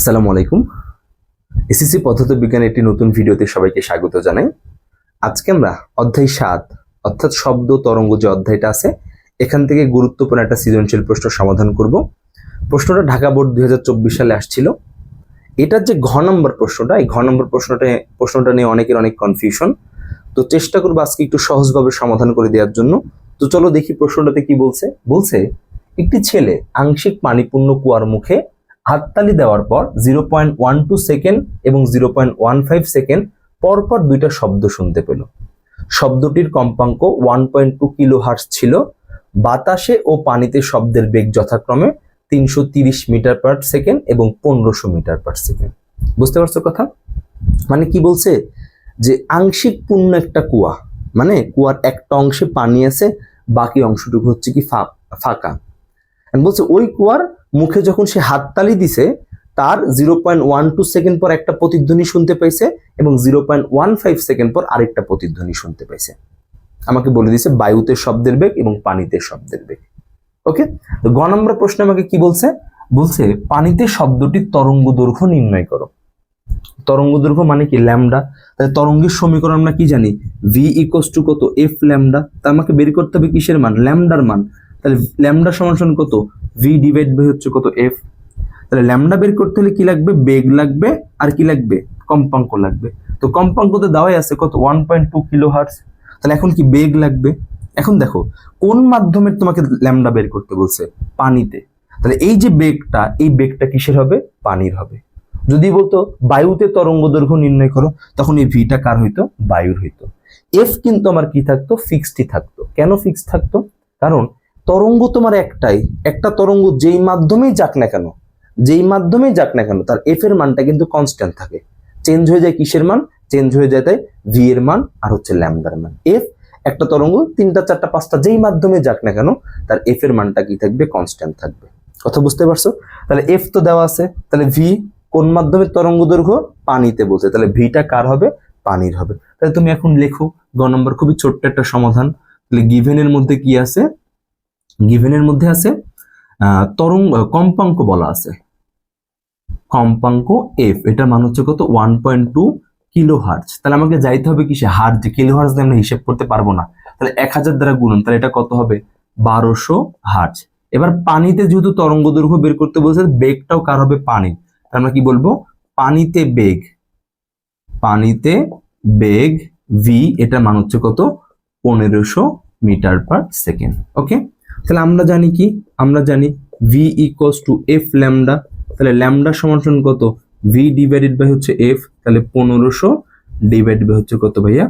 আসসালামু আলাইকুম। এসএসসি পদ্ধতি বিজ্ঞান একটি নতুন ভিডিওতে সবাইকে স্বাগত জানাই। আজকে আমরা অধ্যায় সাত, অর্থাৎ শব্দ তরঙ্গ যে অধ্যায়টা আছে, এখান থেকে গুরুত্বপূর্ণ একটা সৃজনশীল প্রশ্ন সমাধান করব। প্রশ্নটা ঢাকা বোর্ড দুই হাজার চব্বিশ সালে আসছিল। এটার যে ঘ নম্বর প্রশ্নটা, এই ঘ নম্বর প্রশ্নটা প্রশ্নটা নিয়ে অনেকের অনেক কনফিউশন তো চেষ্টা করব আজকে একটু সহজভাবে সমাধান করে দেওয়ার জন্য। তো চলো দেখি প্রশ্নটাতে কি বলছে। বলছে, একটি ছেলে আংশিক পানিপূর্ণ কুয়ার মুখে হাততালি দেওয়ার পর zero point one two second এবং zero point one five second পরপর দুইটা শব্দ শুনতে পেল। শব্দটির কম্পাঙ্ক one point two kilo hertz ছিল। বাতাসে ও পানিতে শব্দের বেগ যথাক্রমে তিনশো তিরিশ মিটার পার সেকেন্ড এবং পনেরোশো মিটার পার সেকেন্ড। বুঝতে পারছ কথা? মানে কি বলছে? যে আংশিক পূর্ণ একটা কুয়া মানে কুয়ার একটা অংশে পানি আছে, বাকি অংশটুকু হচ্ছে কি ফাঁকা। বলছে ওই কুয়ার মুখে যখন সে হাততালি দিছে, তার zero point one two second পর একটা প্রতিধ্বনি শুনতে পাইছে এবং zero point one five second পর আরেকটা প্রতিধ্বনি শুনতে পাইছে। আমাকে বলে দিছে বায়ুতে শব্দের বেগ এবং পানিতে শব্দের বেগ। ওকে তো গ নম্বর প্রশ্ন আমাকে কি বলছে? বলছে, পানিতে শব্দটি তরঙ্গ দৈর্ঘ্য নির্ণয় করো। তরঙ্গ দৈর্ঘ্য মানে কি? ল্যামডা। তাহলে তরঙ্গের সমীকরণ আমরা কি জানি? ভি ইকোস টু কত? F lambda. তা আমাকে বের করতে হবে কিসের মান? ল্যামডার মান। তাহলে ল্যামডা সমান কত? ভি ডিভাইড বাই হচ্ছে কত এফ তাহলে ল্যামডা বের করতে হলে কি লাগবে? বেগ লাগবে আর কি লাগবে? কম্পাঙ্ক লাগবে। তো কম্পাঙ্ক তো দেওয়াই আছে কত? One point two kilo hertz তাহলে এখন কি বেগ লাগবে? এখন দেখো, কোন মাধ্যমে তোমাকে ল্যামডা বের করতে বলছে? পানিতে। তাহলে এই যে বেগটা, এই বেগটা কিসের হবে? পানির হবে। যদি বলতো, বায়ুতে তরঙ্গ দৈর্ঘ্য নির্ণয় করো, তখন এই ভিটা কার হইতো? বায়ুর হইতো। এফ কিন্তু আমার কি থাকতো? ফিক্সডই থাকতো। কেন ফিক্সড থাকতো? কারণ তরঙ্গ তোমার একটাই। একটা তরঙ্গ যেই মাধ্যমেই যাক না কেন, যেই মাধ্যমেই যাক না কেন, তার এফ এর মানটা কিন্তু কনস্ট্যান্ট থাকে। চেঞ্জ হয়ে যায় কিসের মান? চেঞ্জ হয়ে যায় তাই ভি এর মান আর হচ্ছে ল্যামডার মান। এফ একটা তরঙ্গ, তিনটা, চারটা, পাঁচটা যেই মাধ্যমে যাক না কেন, তার এফ এর মানটা কি থাকবে? কনস্ট্যান্ট থাকবে। কথা বুঝতে পারছ? তাহলে এফ তো দেওয়া আছে। তাহলে ভি কোন মাধ্যমে তরঙ্গ দৈর্ঘ্য? পানিতে বলছে। তাহলে ভিটা কার হবে? পানির হবে। তাহলে তুমি এখন লেখো, গ নম্বর খুবই ছোট্ট একটা সমাধান। তাহলে গিভেনের মধ্যে কি আছে? গিভেনের মধ্যে আছে তরঙ্গ কম্পাঙ্ক বলা আছে। কম্পাঙ্ক এফ এটা মান হচ্ছে কত? One point two kilo hertz তাহলে আমাকে যাইতে হবে কিসে? হার্জ কিলো হার্জ আমরা হিসেব করতে পারব না। তাহলে এক হাজার দ্বারা গুণন, তাহলে এটা কত হবে? বারোশো হার্জ এবার পানিতে যেহেতু তরঙ্গ দৈর্ঘ্য বের করতে বলছে বেগটাও কার হবে? পানি আমরা কি বলব? পানিতে বেগ। পানিতে বেগ ভি এটা মান হচ্ছে কত? পনেরোশো মিটার পার সেকেন্ড। ওকে? তাহলে আমরা জানি কি? আমরা জানি V equals to F lambda তাহলে ল্যামডা সমান কত? ভি ডিভাইডেড বাই হচ্ছে এফ তাহলে পনেরোশো ডিভাইড বাই হচ্ছে কত ভাইয়া?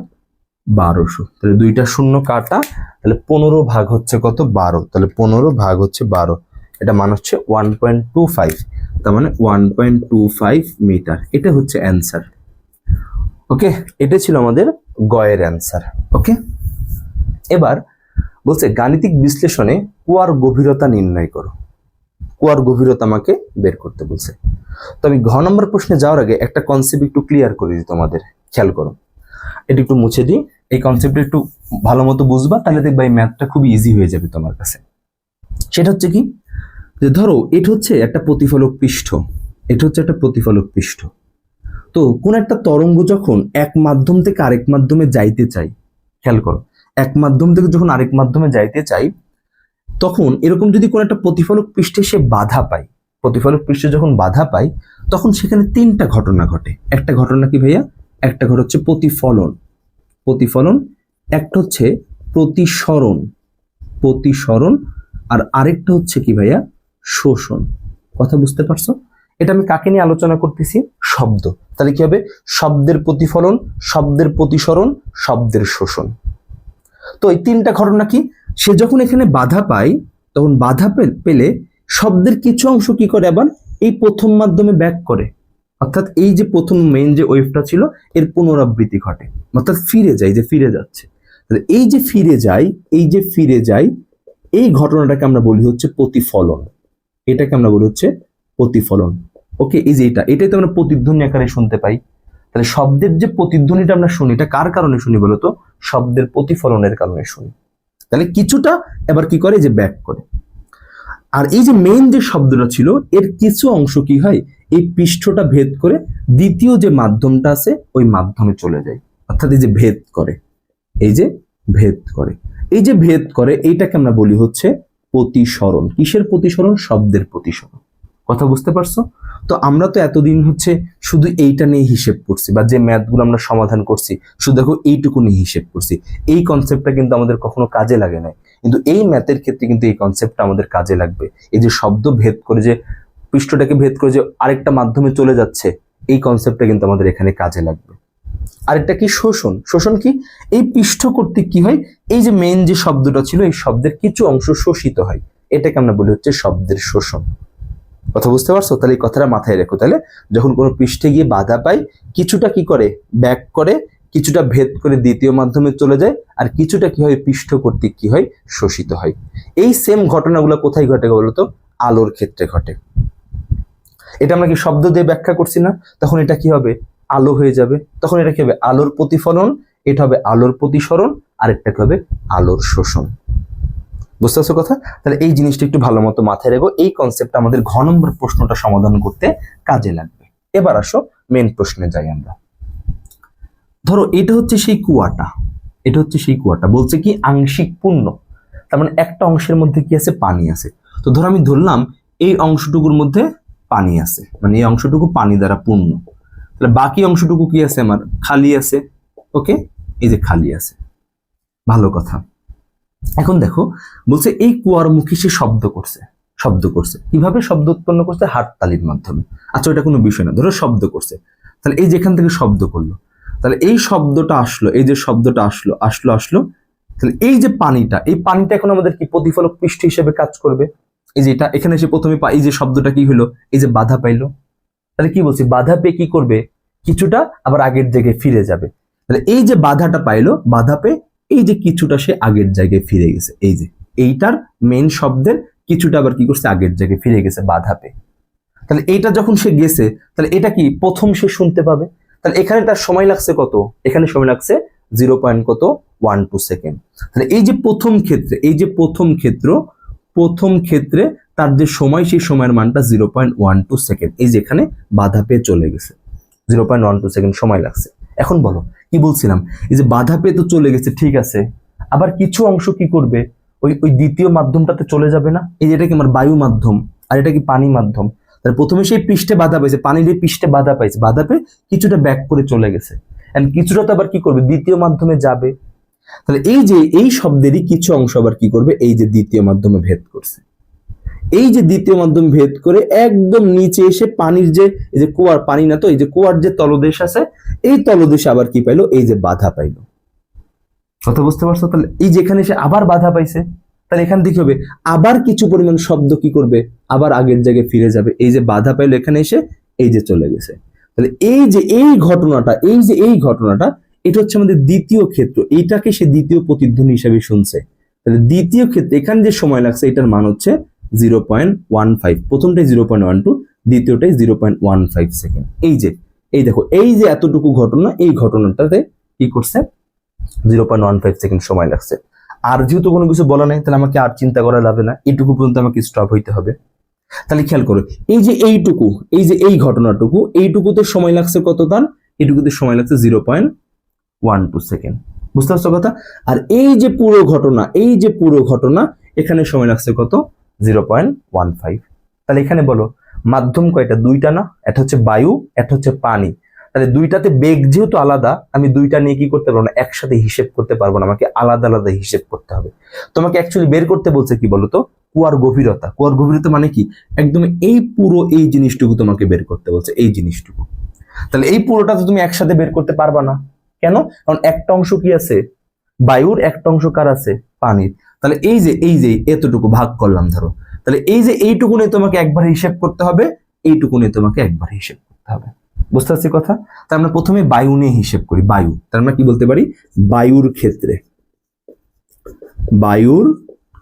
বারোশো। তাহলে দুইটা শূন্য কাটা, তাহলে পনেরো ভাগ হচ্ছে কত? বারো। তাহলে পনেরো ভাগ হচ্ছে বারো। এটা মান হচ্ছে ওয়ান পয়েন্ট টু ফাইভ তার মানে one point two five metre এটা হচ্ছে অ্যান্সার ওকে এটা ছিল আমাদের গয়ের অ্যান্সার ওকে এবার বলছে, গাণিতিক বিশ্লেষণে কুয়ার গভীরতা নির্ণয় করো। কুয়ার গভীরতা আমাকে বের করতে বলছে। তো আমি ঘ নম্বর প্রশ্নে যাওয়ার আগে একটা কনসেপ্ট একটু ক্লিয়ার করে দিই তোমাদের, খেয়াল করো। এটা একটু মুছে দিই, এই কনসেপ্টটা একটু ভালো মতো বুঝবা, তাহলে দেখবা এই ম্যাথটা খুব ইজি হয়ে যাবে তোমার কাছে। সেটা হচ্ছে কি? যে ধরো, এটা হচ্ছে একটা প্রতিফলক পৃষ্ঠ, এটা হচ্ছে একটা প্রতিফলক পৃষ্ঠ। তো কোন একটা তরঙ্গ যখন এক মাধ্যম থেকে আরেক মাধ্যমে যাইতে চাই খেয়াল করো এক মাধ্যম থেকে যখন আরেক মাধ্যমে যাইতে চাই, তখন এরকম যদি কোনো একটা প্রতিফলক পৃষ্ঠে সে বাধা পায়, প্রতিফলক পৃষ্ঠে যখন বাধা পায়, তখন সেখানে তিনটা ঘটনা ঘটে। একটা ঘটনা কি ভাইয়া? একটা ঘটনা হচ্ছে প্রতিফলন। প্রতিফলন, একটা হচ্ছে প্রতিসরণ। প্রতিসরণ আর আরেকটা হচ্ছে কি ভাইয়া? শোষণ। কথা বুঝতে পারছ? এটা আমি কাকে নিয়ে আলোচনা করতেছি? শব্দ। তাহলে কি হবে? শব্দের প্রতিফলন, শব্দের প্রতিসরণ, শব্দের শোষণ। তো এই তিনটা ঘটনা কি? সে যখন এখানে বাধা পায়, তখন বাধা পেলে শব্দের কিছু অংশ কি করে আবার? এই প্রথম মাধ্যমে ব্যাক করে। অর্থাৎ এই যে প্রথম মেইন যে ওয়েভটা ছিল, এর পুনরাবৃত্তি ঘটে। অর্থাৎ ফিরে যায় যে ফিরে যাচ্ছে। এই যে ফিরে যায়, এই যে ফিরে যায়, এই ঘটনাটাকে আমরা বলি হচ্ছে প্রতিফলন। এটাকে আমরা বলি হচ্ছে প্রতিফলন। ওকে এই যে এটা, এটাই তো আমরা প্রতিধ্বনি আকারে শুনতে পাই। তাহলে শব্দের যে প্রতিধ্বনিটা আমরা শুনি, এটা কার কারণে শুনি বলতো? শব্দের প্রতিফলনের কারণে শুনি। তাহলে কিছুটা এবার কি করে? যে ব্যাক করে। আর এই যে মেইন যে শব্দটা ছিল, এর কিছু অংশ কি হয়? এই পৃষ্ঠটা ভেদ করে দ্বিতীয় যে মাধ্যমটা আছে, ওই মাধ্যমে চলে যায়। অর্থাৎ এই যে ভেদ করে। এই যে ভেদ করে। এই যে ভেদ করে, এইটাকে আমরা বলি হচ্ছে প্রতিসরণ। কিসের প্রতিসরণ? শব্দের প্রতিসরণ। কথা বুঝতে পারছ? তো আমরা তো এতদিন হচ্ছে শুধু এইটা নিয়ে হিসেব করছি বা যে ম্যাথগুলো আমরা সমাধান করছি, শুধু দেখো এইটুকু নিয়ে হিসেব করছি। এই কনসেপ্টটা কিন্তু আমাদের কখনো কাজে লাগে নাই। কিন্তু এই ম্যাথের ক্ষেত্রে কিন্তু এই কনসেপ্টটা আমাদের কাজে লাগবে। এই যে শব্দ ভেদ করে যে, পৃষ্ঠটাকে ভেদ করে যে আরেকটা মাধ্যমে চলে যাচ্ছে, এই কনসেপ্টটা কিন্তু আমাদের এখানে কাজে লাগবে। আরেকটা কি? শোষণ। শোষণ কি? এই পৃষ্ঠ কর্তৃক কি হয়? এই যে মেন যে শব্দটা ছিল, এই শব্দের কিছু অংশ শোষিত হয়। এটাকে আমরা বলি হচ্ছে শব্দের শোষণ। কথা বুঝতে পারছ? তাহলে এই কথাটা মাথায় রেখো। তাহলে যখন কোনো পৃষ্ঠে গিয়ে বাধা পায়, কিছুটা কি করে? ব্যাক করে, কিছুটা ভেদ করে দ্বিতীয় মাধ্যমে চলে যায়, আর কিছুটা কি হয়? পৃষ্ঠ কর্তৃক কি হয়? শোষিত হয়। এই সেম ঘটনাগুলো কোথায় ঘটে বলতো আলোর ক্ষেত্রে ঘটে। এটা আমরা কি শব্দ দিয়ে ব্যাখ্যা করছি না? তখন এটা কি হবে? আলো হয়ে যাবে। তখন এটা কি হবে? আলোর প্রতিফলন, এটা হবে আলোর প্রতিসরণ আরেকটা কি হবে আলোর শোষণ। বুঝতে পারছ কথা? তাহলে এই জিনিসটা একটু ভালো মতো মাথায় রেখো। এই কনসেপ্টটা আমাদের ঘ নম্বর প্রশ্নটা সমাধান করতে কাজে লাগবে। এবার আসো মেন প্রশ্নে যাই আমরা। ধরো এটা হচ্ছে সেই কুয়াটা। এটা হচ্ছে সেই কুয়াটা। বলছে কি আংশিক পূর্ণ। তার মানে একটা অংশের মধ্যে কি আছে? পানি আছে। তো ধরো আমি ধরলাম এই অংশটুকুর মধ্যে পানি আছে। মানে এই অংশটুকু পানি দ্বারা পূর্ণ। তাহলে বাকি অংশটুকু কি আছে আমার? খালি আছে। ওকে? এই যে খালি আছে। ভালো কথা। এখন দেখো, বলছে এই কুয়ার মুখে সে শব্দ করছে শব্দ করছে। কীভাবে শব্দ উৎপন্ন করছে? হাততালির মাধ্যমে। আচ্ছা ওটা কোনো বিষয় না, ধরো শব্দ করছে। তাহলে এই যেখান থেকে শব্দ করল, তাহলে এই শব্দটা আসলো, এই যে শব্দটা আসলো আসলো আসলো, তাহলে এই যে পানিটা, এই পানিটা এখন আমাদের কি প্রতিফলক পৃষ্ঠ হিসেবে কাজ করবে? এই যে এটা, এখানে এসে প্রথমে এই যে শব্দটা কি হলো? এই যে বাধা পাইলো। তাহলে কি বলছি? বাধা পেয়ে কি করবে? কিছুটা আবার আগের জায়গায় ফিরে যাবে। তাহলে এই যে বাধাটা পাইলো, বাধা পেয়ে এই যে কিছুটা সে আগের জায়গায় ফিরে গেছে, এই যে এইটার মেন শব্দের কিছুটা আবার কি করছে, আগের জায়গায় ফিরে গেছে বাধা পেয়ে। তাহলে এইটা যখন সে গেছে, তাহলে এটা কি প্রথম সে শুনতে পাবে? তাহলে এখানে তার সময় লাগছে কত? এখানে সময় লাগছে জিরো পয়েন্ট কত? ওয়ান টু সেকেন্ড তাহলে এই যে প্রথম ক্ষেত্রে, এই যে প্রথম ক্ষেত্র, প্রথম ক্ষেত্রে তার যে সময়, সেই সময়ের মানটা zero point one two second এই যেখানে বাধা পেয়ে চলে গেছে। Zero point one two second সময় লাগছে। এখন বলো কি বলছিলাম? এই যে বাধা পেয়ে তো চলে গেছে, ঠিক আছে। আবার কিছু অংশ কি করবে? ওই ওই দ্বিতীয় মাধ্যমটাতে চলে যাবে না? এই যে এটা কি আমার বায়ু মাধ্যম, আর এটা কি পানি মাধ্যম? তাহলে প্রথমে সেই পৃষ্ঠে বাধা পাইছে পানির এই পৃষ্ঠে বাধা পাইছে বাধা পেয়ে কিছুটা ব্যাক করে চলে গেছে। এন্ড কিছুটা তো আবার কি করবে? দ্বিতীয় মাধ্যমে যাবে। তাহলে এই যে, এই শব্দেরই কিছু অংশ আবার কি করবে? এই যে দ্বিতীয় মাধ্যমে ভেদ করছে। এই যে দ্বিতীয় মাধ্যম ভেদ করে একদম নিচে এসে পানির যে, এই যে কুয়ার পানি না তো, এই যে কুয়ার যে তলদেশ আছে, এই তলদেশে আবার কি পাইলো? এই যে বাধা পাইলো। কথা বুঝতে পারছ? তাহলে এই যেখানে সে আবার বাধা পাইছে, তাহলে এখান থেকে হবে, আবার কিছু পরিমাণ শব্দ কি করবে? আবার আগের জায়গায় ফিরে যাবে। এই যে বাধা পাইলো এখানে এসে, এই যে চলে গেছে। তাহলে এই যে এই ঘটনাটা, এই যে এই ঘটনাটা, এটা হচ্ছে আমাদের দ্বিতীয় ক্ষেত্র। এইটাকে সে দ্বিতীয় প্রতিধ্বনি হিসেবে শুনছে। তাহলে দ্বিতীয় ক্ষেত্রে এখানে যে সময় লাগছে, এটার মান হচ্ছে জিরো পয়েন্ট ওয়ান ফাইভ প্রথমটাই zero point one two দ্বিতীয়টাই zero point one five second এই যে, এই দেখো, এই যে এতটুকু ঘটনা, এই ঘটনাটাতে কি করছে? Zero point one five second সময় লাগছে। আর যেহেতু কোনো কিছু বলা নাই, তাহলে আমাকে আর চিন্তা করা যাবে না। এইটুকু পর্যন্ত আমাকে স্টপ হইতে হবে। তাহলে খেয়াল করো, এই যে এইটুকু, এই যে এই ঘটনাটুকু, এইটুকুতে সময় লাগছে কত দান এইটুকুতে সময় লাগছে zero point one two second বুঝতে পারছ কথা? আর এই যে পুরো ঘটনা, এই যে পুরো ঘটনা, এখানে সময় লাগছে কত? Zero point one five. তাহলে এখানে বলো, মাধ্যম কয়টা? দুইটা না? এটা হচ্ছে বায়ু এটা হচ্ছে পানি। তাহলে দুইটাতে বেগ যেহেতু আলাদা, আমি দুইটা নিয়ে কি করতে পারব না? একসাথে হিসেব করতে পারব না, আমাকে আলাদা আলাদা হিসেব করতে হবে। তোমাকে অ্যাকচুয়ালি বের করতে বলছে কি বলতো? কুয়ার গভীরতা। কুয়ার গভীরতা মানে কি? একদম এই পুরো এই জিনিসটুকু তোমাকে বের করতে বলছে, এই জিনিসটুকু। তাহলে এই পুরোটা তো তুমি একসাথে বের করতে পারবা না। কেন? কারণ একটা অংশ কি আছে? বায়ুর একটা অংশ কার আছে? পানির। তাহলে এই যে এই যে এতটুকু ভাগ করলাম ধরো, তাহলে এই যে এইটুকু নিয়ে তোমাকে একবার হিসেব করতে হবে এইটুকু নিয়ে তোমাকে একবার হিসেব করতে হবে। বুঝতে পারছি কথা? তার আমরা প্রথমে বায়ু নিয়ে হিসেব করি, বায়ু। তার আমরা কি বলতে পারি? বায়ুর ক্ষেত্রে। বায়ুর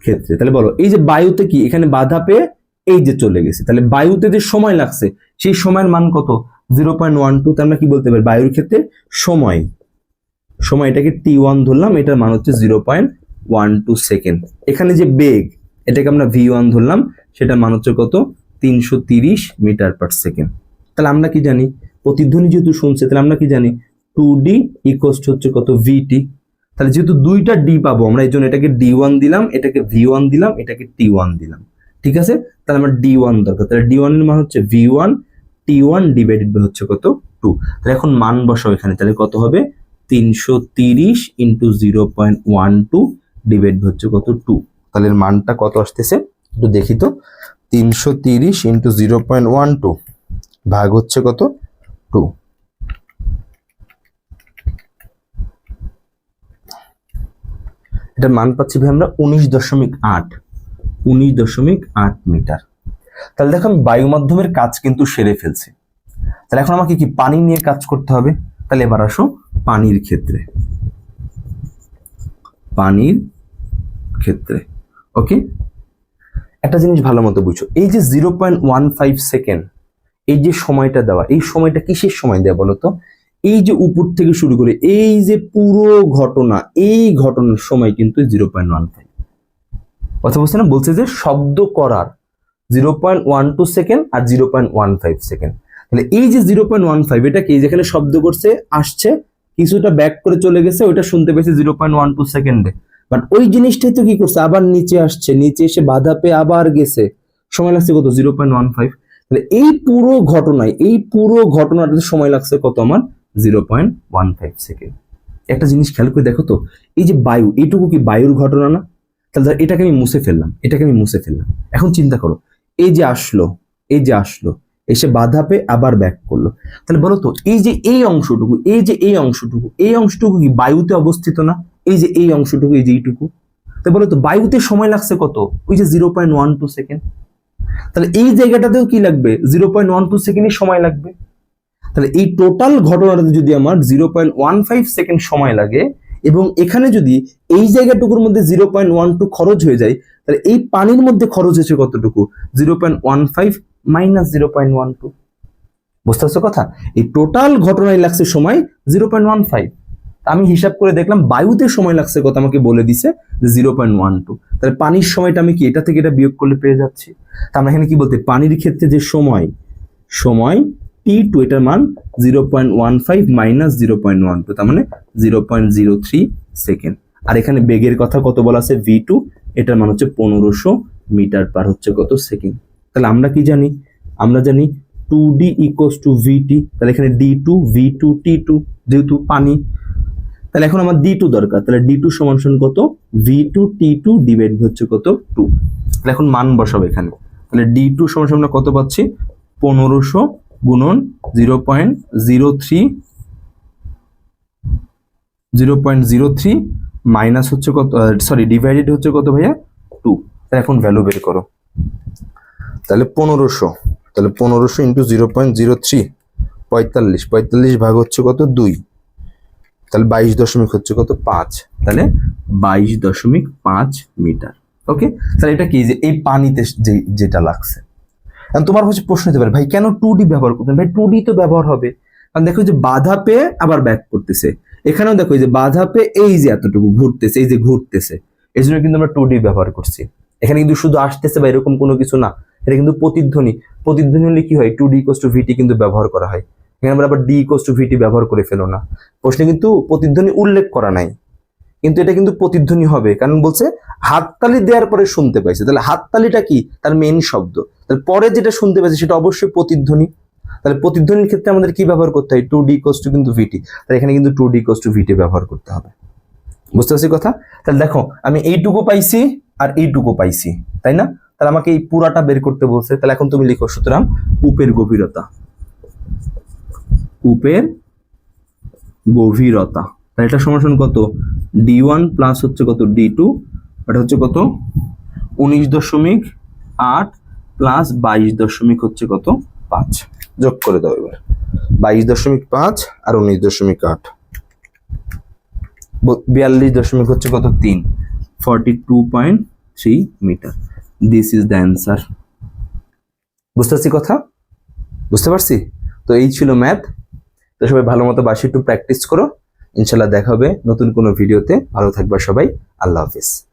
ক্ষেত্রে। তাহলে বলো, এই যে বায়ুতে কি? এখানে বাধা পেয়ে এই যে চলে গেছে। তাহলে বায়ুতে যে সময় লাগছে, সেই সময়ের মান কত? জিরো পয়েন্ট ওয়ান টু তার আমরা কি বলতে পারি? বায়ুর ক্ষেত্রে সময়। সময় এটাকে টি ওয়ান ধরলাম, এটার মান হচ্ছে zero point one two second এখানে যে বেগ, এটাকে আমরা ভি ওয়ান ধরলাম সেটা মান হচ্ছে কত? তিনশো তিরিশ মিটার পার সেকেন্ড তাহলে আমরা কি জানি? প্রতিধ্বনি যেহেতু শুনছে, তাহলে আমরা কি জানি? টু ডি ইকোস্ট হচ্ছে কত? ভিটি তাহলে যেহেতু দুইটা ডি পাবো, আমরা এই জন্য এটাকে ডি ওয়ান দিলাম, এটাকে ভি ওয়ান দিলাম, এটাকে টি ওয়ান দিলাম। ঠিক আছে? তাহলে আমার ডি ওয়ান দরকার। তাহলে ডি ওয়ানের মান হচ্ছে V one T one divided by হচ্ছে কত? টু তাহলে এখন মান বসাও এখানে। তাহলে কত হবে? তিনশো তিরিশ into zero point one two divide হচ্ছে কত? টু তাহলে মানটা কত আসতেছে? একটু দেখি তো। তিনশো তিরিশ into zero point one two ভাগ হচ্ছে কত? টু এটার মান পাচ্ছি ভাই আমরা উনিশ দশমিক আট, উনিশ দশমিক আট মিটার। তাহলে দেখো আমি বায়ু মাধ্যমের কাজ কিন্তু সেরে ফেলছি। তাহলে এখন আমাকে কি পানি নিয়ে কাজ করতে হবে? তাহলে এবার আসো পানির ক্ষেত্রে। পানির ক্ষেত্রে ওকে একটা জিনিস ভালো মতো বুঝো এই যে zero point one five second এই যে সময়টা দেওয়া, এই সময়টা কিসের সময় দেওয়া বলো তো এই যে উপর থেকে শুরু করে, এই যে পুরো ঘটনা, এই ঘটনার সময় কিন্তু জিরো পয়েন্ট ওয়ান ফাইভ কথা বলছে না? বলছে যে শব্দ করার zero point one two second আর zero point one five second তাহলে এই যে জিরো পয়েন্ট ওয়ান ফাইভ এটা কি? যেখানে শব্দ করছে, আসছে কিছুটা ব্যাক করে চলে গেছে, ওইটা শুনতে পেয়েছে জিরো পয়েন্ট ওয়ান টু সেকেন্ডে বাট ওই জিনিসটাই তো কি করছে? আবার নিচে আসছে, নিচে এসে বাধা পেয়ে আবার গেছে। সময় লাগছে কত? জিরো পয়েন্ট তাহলে এই পুরো ঘটনায়, এই পুরো ঘটনাটাতে সময় লাগছে কত আমার? Zero point one five second একটা জিনিস খেয়াল করে দেখো তো, এই যে বায়ু, এইটুকু কি বায়ুর ঘটনা না? তাহলে ধর এটাকে আমি মুছে ফেললাম, এটাকে আমি মুছে ফেললাম। এখন চিন্তা করো, এই যে আসলো, এই যে আসলো এসে বাধা পেয়ে আবার ব্যাক করল। তাহলে বলো তো, এই যে এই অংশটুকু, এই যে এই অংশটুকু এই অংশটুকু কি বায়ুতে অবস্থিত না? এই যে এই অংশটুকু, এই যে এইটুকু। তাহলে বলো তো, বায়ুতে সময় লাগছে কত? ওই যে zero point one two second তাহলে এই জায়গাটাতেও কি লাগবে? জিরো পয়েন্ট ওয়ান টু সেকেন্ডই সময় লাগবে। তাহলে এই টোটাল ঘটনাটাতে যদি আমার zero point one five second সময় লাগে, এবং এখানে যদি এই জায়গাটুকুর মধ্যে জিরো পয়েন্ট ওয়ান টু খরচ হয়ে যায়, তাহলে এই পানির মধ্যে খরচ হয়েছে কতটুকু? Zero point one five minus zero point one two বুঝতে পারছ কথা? এই টোটাল ঘটনায় লাগছে সময় জিরো পয়েন্ট ওয়ান ফাইভ আমি হিসাব করে দেখলাম বায়ুতে সময় লাগছে কত আমাকে বলে দিছে যে জিরো পয়েন্ট ওয়ান টু তাহলে পানির সময়টা আমি কি এটা থেকে এটা বিয়োগ করলে পেয়ে যাচ্ছি? তা আমরা এখানে কি বলতে, পানির ক্ষেত্রে যে সময় সময় টি টু এটার মান zero point one five minus zero point one two তার মানে zero point zero three second আর এখানে বেগের কথা কত বলা আছে? ভি টু এটার মান হচ্ছে পনেরোশো মিটার পার হচ্ছে কত সেকেন্ড। তাহলে আমরা কি জানি? আমরা জানি two D equals to V T তাহলে এখানে D two V two T two যেহেতু পানি। তাহলে এখন আমার ডি টু দরকার, তাহলে ডি টু সমান সমান কত? V two T two divide হচ্ছে কত? টু তাহলে এখন মান বসাবো এখানে। তাহলে ডি টু সমান সমান কত পাচ্ছি? পনেরোশো গুণন zero point zero three, zero point zero three minus হচ্ছে কত সরি ডিভাইডেড হচ্ছে কত ভাইয়া? টু তাহলে এখন ভ্যালু বের করো। তাহলে পনেরোশো। তাহলে পনেরোশো into zero point zero three পঁয়তাল্লিশ। পঁয়তাল্লিশ ভাগ হচ্ছে কত? দুই। তাহলে বাইশ দশমিক হচ্ছে কত? পাঁচ। তাহলে বাইশ দশমিক পাঁচ মিটার। ওকে? তাহলে এটা কি? যে এই পানিতে যে, যেটা লাগছে। তোমার হচ্ছে প্রশ্ন হতে পারে, ভাই, কেন টু ডি ব্যবহার করতেন ভাই টু ডি তো ব্যবহার হবে। কারণ দেখো যে বাধা পেয়ে আবার ব্যাক করতেছে। এখানেও দেখো যে বাধা পেয়ে এই যে এতটুকু ঘুরতেছে, এই যে ঘুরতেছে। এই জন্য কিন্তু আমরা টু ডি ব্যবহার করছি। এখানে কিন্তু শুধু আসতেছে বা এরকম কোনো কিছু না। এটা কিন্তু প্রতিধ্বনি। প্রতিধ্বনি হলে কি হয়? Two D equals to VT কিন্তু ব্যবহার করা হয়। এখানে আমরা আবার ডি কোস টু ভিটি ব্যবহার করে ফেলো না। প্রশ্নে কিন্তু প্রতিধ্বনি উল্লেখ করা নাই। কিন্তু এটা কিন্তু প্রতিধ্বনি হবে। কারণ বলছে, হাততালি দেওয়ার পরে শুনতে পাইছে। তাহলে হাততালিটা কি? তার মেন শব্দ। তাহলে পরে যেটা শুনতে পাইছে, সেটা অবশ্যই প্রতিধ্বনি। তাহলে প্রতিধ্বনির ক্ষেত্রে আমাদের কি ব্যবহার করতে হয়? টু ডি কোস টু কিন্তু ভিটি তাহলে এখানে কিন্তু two D equals to VT ব্যবহার করতে হবে। বুঝতে পারছি কথা? তাহলে দেখো, আমি এইটুকু পাইছি আর এইটুকু পাইছি। তাই না? তাহলে আমাকে এই পুরাটা বের করতে বলছে। তাহলে এখন তুমি লিখো, সুতরাং কূপের গভীরতা। কূপের গভীরতা। তাহলে এটা সমান কত? ডি ওয়ান প্লাস হচ্ছে কত? ডি টু এটা হচ্ছে কত? উনিশ দশমিক আট প্লাস বাইশ দশমিক হচ্ছে কত? পাঁচ। যোগ করে দাও এবার। বাইশ দশমিক পাঁচ আর উনিশ দশমিক আট। বিয়াল্লিশ দশমিক হচ্ছে কত? তিন। Forty two point three metre this is the answer বুঝতে পারছি কথা? বুঝতে পারছি? তো এই ছিল ম্যাথ তো সবাই ভালো মতো বাসি একটু প্র্যাকটিস করো। ইনশাল্লাহ দেখা হবে নতুন কোনো ভিডিওতে ভালো থাকবা সবাই। আল্লাহ হাফিজ।